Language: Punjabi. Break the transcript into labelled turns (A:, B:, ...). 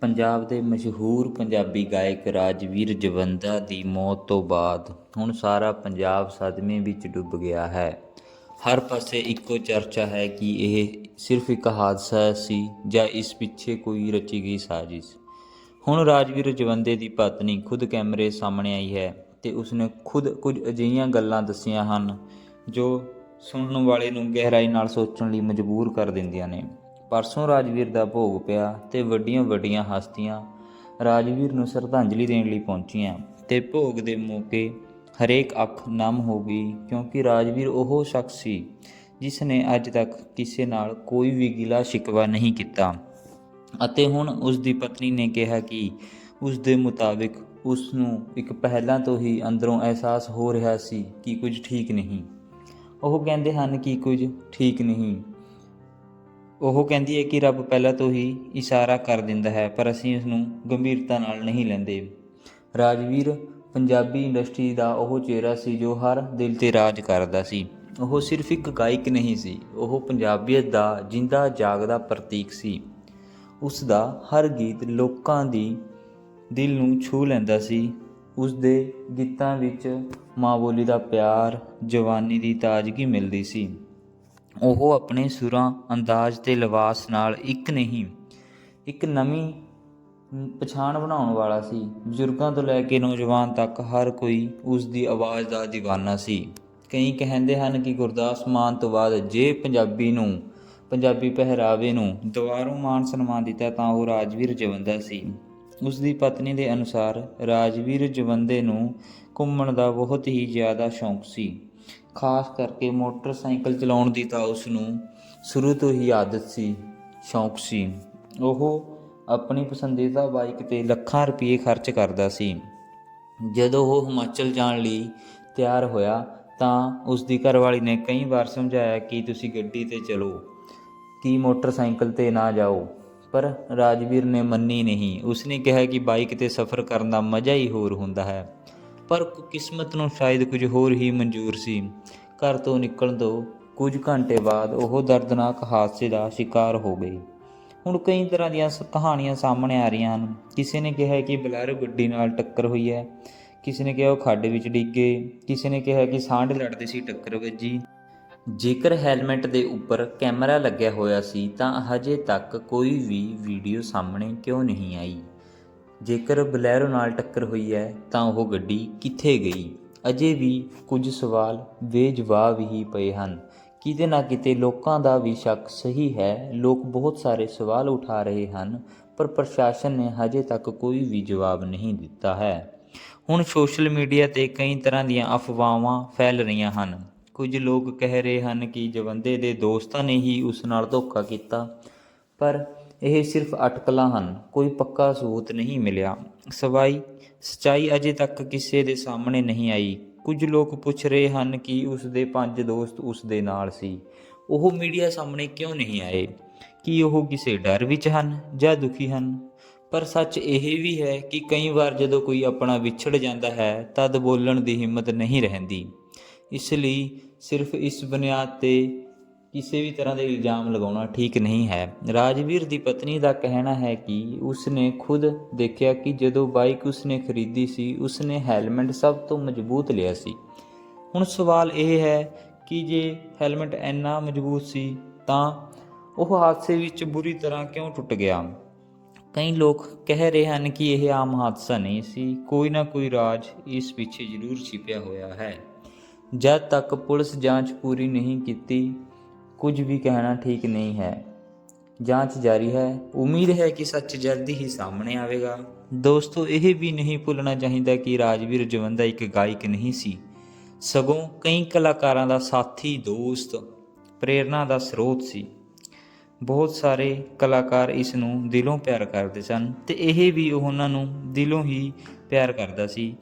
A: ਪੰਜਾਬ ਦੇ ਮਸ਼ਹੂਰ ਪੰਜਾਬੀ ਗਾਇਕ ਰਾਜਵੀਰ ਜਵੰਦਾ ਦੀ ਮੌਤ ਤੋਂ ਬਾਅਦ ਹੁਣ ਸਾਰਾ ਪੰਜਾਬ ਸਦਮੇ ਵਿੱਚ ਡੁੱਬ ਗਿਆ ਹੈ। ਹਰ ਪਾਸੇ ਇੱਕੋ ਚਰਚਾ ਹੈ ਕਿ ਇਹ ਸਿਰਫ ਇੱਕ ਹਾਦਸਾ ਸੀ ਜਾਂ ਇਸ ਪਿੱਛੇ ਕੋਈ ਰਚੀ ਗਈ ਸਾਜ਼ਿਸ਼। ਹੁਣ ਰਾਜਵੀਰ ਜਵੰਦੇ ਦੀ ਪਤਨੀ ਖੁਦ ਕੈਮਰੇ ਸਾਹਮਣੇ ਆਈ ਹੈ ਤੇ ਉਸਨੇ ਖੁਦ ਕੁਝ ਅਜਿਹੀਆਂ ਗੱਲਾਂ ਦੱਸੀਆਂ ਹਨ ਜੋ ਸੁਣਨ ਵਾਲੇ ਨੂੰ ਗਹਿਰਾਈ ਨਾਲ ਸੋਚਣ ਲਈ ਮਜਬੂਰ ਕਰ ਦਿੰਦੀਆਂ ਨੇ। ਪਰਸੋਂ ਰਾਜਵੀਰ ਦਾ ਭੋਗ ਪਿਆ ਤੇ ਵੱਡੀਆਂ ਵੱਡੀਆਂ ਹਸਤੀਆਂ ਰਾਜਵੀਰ ਨੂੰ ਸ਼ਰਧਾਂਜਲੀ ਦੇਣ ਲਈ ਪਹੁੰਚੀਆਂ ਤੇ ਭੋਗ ਦੇ ਮੌਕੇ ਹਰੇਕ ਅੱਖ ਨਮ ਹੋ ਗਈ ਕਿਉਂਕਿ ਰਾਜਵੀਰ ਉਹ ਸ਼ਖਸ ਸੀ ਜਿਸ ਨੇ ਅੱਜ ਤੱਕ ਕਿਸੇ ਨਾਲ ਕੋਈ ਵੀ ਗਿਲਾ ਸ਼ਿਕਵਾ ਨਹੀਂ ਕੀਤਾ। ਅਤੇ ਹੁਣ ਉਸ ਦੀ ਪਤਨੀ ਨੇ ਕਿਹਾ ਕਿ ਉਸ ਦੇ ਮੁਤਾਬਿਕ ਉਸ ਨੂੰ ਇੱਕ ਪਹਿਲਾਂ ਤੋਂ ਹੀ ਅੰਦਰੋਂ ਅਹਿਸਾਸ ਹੋ ਰਿਹਾ ਸੀ ਕਿ ਕੁਝ ਠੀਕ ਨਹੀਂ। ਉਹ ਕਹਿੰਦੇ ਹਨ ਕਿ ਕੁਝ ਠੀਕ ਨਹੀਂ। ਉਹ ਕਹਿੰਦੀ ਹੈ ਕਿ ਰੱਬ ਪਹਿਲਾਂ ਤੋਂ ਹੀ ਇਸ਼ਾਰਾ ਕਰ ਦਿੰਦਾ ਹੈ, ਪਰ ਅਸੀਂ ਉਸ ਨੂੰ ਗੰਭੀਰਤਾ ਨਾਲ ਨਹੀਂ ਲੈਂਦੇ। ਰਾਜਵੀਰ ਪੰਜਾਬੀ ਇੰਡਸਟਰੀ ਦਾ ਉਹ ਚਿਹਰਾ ਸੀ ਜੋ ਹਰ ਦਿਲ ਤੇ ਰਾਜ ਕਰਦਾ ਸੀ। ਉਹ ਸਿਰਫ ਇੱਕ ਗਾਇਕ ਨਹੀਂ ਸੀ, ਉਹ ਪੰਜਾਬੀਅਤ ਦਾ ਜਿੰਦਾ ਜਾਗਦਾ ਪ੍ਰਤੀਕ ਸੀ। ਉਸ ਦਾ ਹਰ ਗੀਤ ਲੋਕਾਂ ਦੀ ਦਿਲ ਨੂੰ ਛੂ ਲੈਂਦਾ ਸੀ। ਉਸ ਦੇ ਗੀਤਾਂ ਵਿੱਚ ਮਾਂ ਬੋਲੀ ਦਾ ਪਿਆਰ, ਜਵਾਨੀ ਦੀ ਤਾਜ਼ਗੀ ਮਿਲਦੀ ਸੀ। ਉਹ ਆਪਣੇ ਸੁਰਾਂ ਅੰਦਾਜ਼ ਤੇ ਲਿਬਾਸ ਨਾਲ ਇੱਕ ਨਹੀਂ, ਇੱਕ ਨਵੀਂ ਪਛਾਣ ਬਣਾਉਣ ਵਾਲਾ ਸੀ। ਬਜ਼ੁਰਗਾਂ ਤੋਂ ਲੈ ਕੇ ਨੌਜਵਾਨ ਤੱਕ ਹਰ ਕੋਈ ਉਸ ਦੀ ਆਵਾਜ਼ ਦਾ دیਵਾਨਾ ਸੀ। ਕਈ ਕਹਿੰਦੇ ਹਨ ਕਿ ਗੁਰਦਾਸ ਮਾਨ ਤੋਂ ਬਾਅਦ ਜੇ ਪੰਜਾਬੀ ਨੂੰ, ਪੰਜਾਬੀ ਪਹਿਰਾਵੇ ਨੂੰ ਦੁਬਾਰੋਂ ਮਾਨ ਸਨਮਾਨ ਦਿੱਤਾ ਤਾਂ ਉਹ ਰਾਜਵੀਰ ਜਵੰਦਾ ਸੀ। ਉਸ ਦੀ ਪਤਨੀ ਦੇ ਅਨੁਸਾਰ ਰਾਜਵੀਰ ਜਵੰਦੇ ਨੂੰ ਘੁੰਮਣ ਦਾ ਬਹੁਤ ਹੀ ਜ਼ਿਆਦਾ ਸ਼ੌਂਕ ਸੀ। ਖਾਸ ਕਰਕੇ ਮੋਟਰਸਾਈਕਲ ਚਲਾਉਣ ਦੀ ਤਾਂ ਉਸ ਨੂੰ ਸ਼ੁਰੂ ਤੋਂ ਹੀ ਆਦਤ ਸੀ, ਸ਼ੌਂਕ ਸੀ। ਉਹ ਆਪਣੀ ਪਸੰਦੀਦਾ ਬਾਈਕ ਤੇ ਲੱਖਾਂ ਰੁਪਏ ਖਰਚ ਕਰਦਾ ਸੀ। ਜਦੋਂ ਉਹ ਹਿਮਾਚਲ ਜਾਣ ਲਈ ਤਿਆਰ ਹੋਇਆ ਤਾਂ ਉਸ ਦੀ ਘਰਵਾਲੀ ਨੇ ਕਈ ਵਾਰ ਸਮਝਾਇਆ ਕਿ ਤੁਸੀਂ ਗੱਡੀ ਤੇ ਚਲੋ, ਕਿ ਮੋਟਰਸਾਈਕਲ ਤੇ ਨਾ ਜਾਓ। ਪਰ ਰਾਜਵੀਰ ਨੇ ਮੰਨੀ ਨਹੀਂ। ਉਸਨੇ ਕਿਹਾ ਕਿ ਬਾਈਕ ਤੇ ਸਫ਼ਰ ਕਰਨ ਦਾ ਮਜ਼ਾ ਹੀ ਹੋਰ ਹੁੰਦਾ ਹੈ। ਪਰ ਕਿਸਮਤ ਨੂੰ ਸ਼ਾਇਦ ਕੁਝ ਹੋਰ ਹੀ ਮਨਜ਼ੂਰ ਸੀ। ਘਰ ਤੋਂ ਨਿਕਲਣ ਤੋਂ ਕੁਝ ਘੰਟੇ ਬਾਅਦ ਉਹ ਦਰਦਨਾਕ ਹਾਦਸੇ ਦਾ ਸ਼ਿਕਾਰ ਹੋ ਗਈ। ਹੁਣ ਕਈ ਤਰ੍ਹਾਂ ਦੀਆਂ ਸ- ਕਹਾਣੀਆਂ ਸਾਹਮਣੇ ਆ ਰਹੀਆਂ ਹਨ। ਕਿਸੇ ਨੇ ਕਿਹਾ ਕਿ ਬਲੈਰੋ ਗੱਡੀ ਨਾਲ ਟੱਕਰ ਹੋਈ ਹੈ। ਕਿਸੇ ਨੇ ਕਿਹਾ ਉਹ ਖੱਡ ਵਿੱਚ ਡਿੱਗੇ। ਕਿਸੇ ਨੇ ਕਿਹਾ ਕਿ ਸਾਂਢ ਲੜਦੇ ਸੀ ਟੱਕਰ ਵੱਜੀ। ਜੇਕਰ ਹੈਲਮਟ ਦੇ ਉੱਪਰ ਕੈਮਰਾ ਲੱਗਿਆ ਹੋਇਆ ਸੀ ਤਾਂ ਹਜੇ ਤੱਕ ਕੋਈ ਵੀ ਵੀਡੀਓ ਸਾਹਮਣੇ ਕਿਉਂ ਨਹੀਂ ਆਈ। ਜੇਕਰ ਬਲੈਰੋ ਨਾਲ ਟੱਕਰ ਹੋਈ ਹੈ, ਤਾਂ ਉਹ ਗੱਡੀ ਕਿੱਥੇ ਗਈ? ਅਜੇ ਵੀ ਕੁਝ ਸਵਾਲ ਬੇਜਵਾਬ ਹੀ ਪਏ ਹਨ। ਕਿਤੇ ਨਾ ਕਿਤੇ ਲੋਕਾਂ ਦਾ ਵੀ ਸ਼ੱਕ ਸਹੀ ਹੈ। ਲੋਕ ਬਹੁਤ ਸਾਰੇ ਸਵਾਲ ਉਠਾ ਰਹੇ ਹਨ, ਪਰ ਪ੍ਰਸ਼ਾਸਨ ਨੇ ਹਜੇ ਤੱਕ ਕੋਈ ਵੀ ਜਵਾਬ ਨਹੀਂ ਦਿੱਤਾ ਹੈ। ਹੁਣ ਸੋਸ਼ਲ ਮੀਡੀਆ ਤੇ ਕਈ ਤਰ੍ਹਾਂ ਦੀਆਂ ਅਫਵਾਹਾਂ ਫੈਲ ਰਹੀਆਂ ਹਨ। ਕੁਝ ਲੋਕ ਕਹਿ ਰਹੇ ਹਨ ਕਿ ਜਵੰਦੇ ਦੇ ਦੋਸਤਾਂ ਨੇ ਹੀ ਉਸ ਨਾਲ ਧੋਖਾ ਕੀਤਾ। ਪਰ ਇਹ ਸਿਰਫ ਅਟਕਲਾਂ ਹਨ, ਕੋਈ ਪੱਕਾ ਸਬੂਤ ਨਹੀਂ ਮਿਲਿਆ। ਸਵਾਈ, ਸਚਾਈ ਅਜੇ ਤੱਕ ਕਿਸੇ ਦੇ ਸਾਹਮਣੇ ਨਹੀਂ ਆਈ। ਕੁਝ ਲੋਕ ਪੁੱਛ ਰਹੇ ਹਨ ਕਿ ਉਸ ਦੇ ਪੰਜ ਦੋਸਤ ਉਸ ਦੇ ਨਾਲ ਸੀ। ਉਹ ਮੀਡੀਆ ਸਾਹਮਣੇ ਕਿਉਂ ਨਹੀਂ ਆਏ? ਕਿ ਉਹ ਕਿਸੇ ਡਰ ਵਿੱਚ ਹਨ ਜਾਂ ਦੁਖੀ ਹਨ? ਪਰ ਸੱਚ ਇਹ ਵੀ ਹੈ ਕਿ ਕਈ ਵਾਰ ਜਦੋਂ ਕੋਈ ਆਪਣਾ ਵਿਛੜ ਜਾਂਦਾ ਹੈ, ਤਦ ਬੋਲਣ ਦੀ ਹਿੰਮਤ ਨਹੀਂ ਰਹਿੰਦੀ। ਇਸ ਲਈ ਸਿਰਫ ਇਸ ਬੁਨਿਆਦ ਤੇ ਕਿਸੇ ਵੀ ਤਰ੍ਹਾਂ ਦੇ ਇਲਜ਼ਾਮ ਲਗਾਉਣਾ ਠੀਕ ਨਹੀਂ ਹੈ। ਰਾਜਵੀਰ ਦੀ ਪਤਨੀ ਦਾ ਕਹਿਣਾ ਹੈ ਕਿ ਉਸਨੇ ਖੁਦ ਦੇਖਿਆ ਕਿ ਜਦੋਂ ਬਾਈਕ ਉਸਨੇ ਖਰੀਦੀ ਸੀ, ਉਸਨੇ ਹੈਲਮਟ ਸਭ ਤੋਂ ਮਜ਼ਬੂਤ ਲਿਆ ਸੀ। ਹੁਣ ਸਵਾਲ ਇਹ ਹੈ ਕਿ ਜੇ ਹੈਲਮਟ ਇੰਨਾ ਮਜ਼ਬੂਤ ਸੀ, ਤਾਂ ਉਹ ਹਾਦਸੇ ਵਿੱਚ ਬੁਰੀ ਤਰ੍ਹਾਂ ਕਿਉਂ ਟੁੱਟ ਗਿਆ? ਕਈ ਲੋਕ ਕਹਿ ਰਹੇ ਹਨ ਕਿ ਇਹ ਆਮ ਹਾਦਸਾ ਨਹੀਂ ਸੀ। ਕੋਈ ਨਾ ਕੋਈ ਰਾਜ ਇਸ ਪਿੱਛੇ ਜ਼ਰੂਰ ਛਿਪਿਆ ਹੋਇਆ ਹੈ। ਜਦ ਤੱਕ ਪੁਲਿਸ ਜਾਂਚ ਪੂਰੀ ਨਹੀਂ ਕੀਤੀ ਕੁਝ ਵੀ ਕਹਿਣਾ ਠੀਕ ਨਹੀਂ ਹੈ। ਜਾਂਚ ਜਾਰੀ ਹੈ। ਉਮੀਦ ਹੈ ਕਿ ਸੱਚ ਜਲਦੀ ਹੀ ਸਾਹਮਣੇ ਆਵੇਗਾ। ਦੋਸਤੋ, ਇਹ ਵੀ ਨਹੀਂ ਭੁੱਲਣਾ ਚਾਹੀਦਾ ਕਿ ਰਾਜਵੀਰ ਜਵੰਦਾ ਇੱਕ ਗਾਇਕ ਨਹੀਂ ਸੀ। ਸਗੋਂ ਕਈ ਕਲਾਕਾਰਾਂ ਦਾ ਸਾਥੀ, ਦੋਸਤ, ਪ੍ਰੇਰਣਾ ਦਾ ਸਰੋਤ ਸੀ। ਬਹੁਤ ਸਾਰੇ ਕਲਾਕਾਰ ਇਸ ਨੂੰ ਦਿਲੋਂ ਪਿਆਰ ਕਰਦੇ ਸਨ ਤੇ ਇਹ ਵੀ ਉਹਨਾਂ ਨੂੰ ਦਿਲੋਂ ਹੀ ਪਿਆਰ ਕਰਦਾ ਸੀ।